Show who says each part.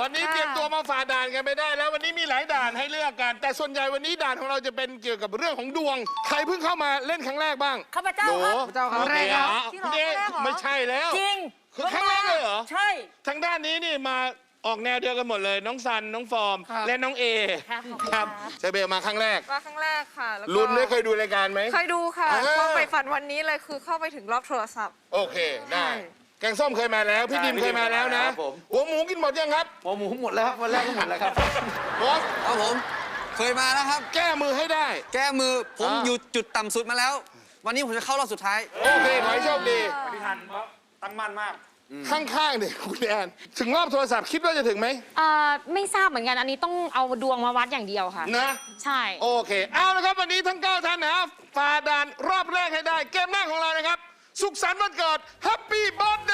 Speaker 1: วันนี้เตรียมตัวมาฝ่าด่านกันไปได้ แล้ววันนี้มีหลายด่านให้เลือกกัน แต่ส่วนใหญ่วันนี้ด่านของเราจะเป็นเกี่ยวกับเรื่องของดวง ใครเพิ่งเข้ามาเล่นครั้งแรกบ้าง
Speaker 2: ข้าพเจ้า
Speaker 1: หนู
Speaker 2: ครับ
Speaker 3: เจ้าครั้งแรกครับ
Speaker 1: โอเอะ
Speaker 2: จริงเหรอ
Speaker 1: คุณเอ๊ะ
Speaker 2: ครั้งแรกเหรอ
Speaker 1: ไม่ใช่แล้ว
Speaker 2: จริง
Speaker 1: คือครั้งแรกเลยเหรอ
Speaker 2: ใช่
Speaker 1: ทางด้านนี้นี่มาออกแนวเดียวกันหมดเลย น้องซัน น้องฟอร์ม
Speaker 3: ครับ
Speaker 1: และน้องเอ
Speaker 2: ครับขอบคุณ
Speaker 1: ครับ
Speaker 2: ครับ
Speaker 1: เชเบลมาครั้งแรก
Speaker 4: มาครั้งแรกค่ะแล้วก็
Speaker 1: ลุนได้เคยดูรายการไหม
Speaker 4: เคยดูค่ะ
Speaker 1: อ่า
Speaker 4: ความใฝ่ฝันวันนี้เลยคือเข้าไปถึงรอบโทรศัพท์
Speaker 1: โอเคได้
Speaker 4: ใช่
Speaker 1: แกงส้มเคยมาแล้ว พี่
Speaker 5: ใช่
Speaker 1: ดิมเคยมาแล้วนะครับ
Speaker 5: ผม
Speaker 1: หัวหมูกินหม ดยังครับ
Speaker 5: หัวหมูหมดแล้วครับวันแรกก็หมดแล้วครับ
Speaker 1: บอส
Speaker 3: ครับผม เคยมาแล้วครับ
Speaker 1: แก้มือให้ได้
Speaker 3: แก้มือผม
Speaker 1: อ่า
Speaker 3: อยู่จุดต่ำสุดมาแล้ว วันนี้ผมจะเข้ารอบสุดท้าย
Speaker 1: โอเคขอให้โชคดี
Speaker 5: พี่ทันเพราะตั้งมั่นมาก
Speaker 1: ข้างๆเนี่ยคุณแอนถึงรอบโทรศัพท์คิดว่าจะถึงไหม
Speaker 6: เอ่อไม่ทราบเหมือนกันอันนี้ต้องเอาดวงมาวัดอย่างเดียวค่ะ
Speaker 1: นะ
Speaker 6: ใช่
Speaker 1: โอเค เอาละครับ วันนี้ทั้ง 9 ท่านนะฝ่าด่านรอบแรกให้ได้ เกมแรกของเรานะครับ สุขสันต์วันเกิด Happy Birthday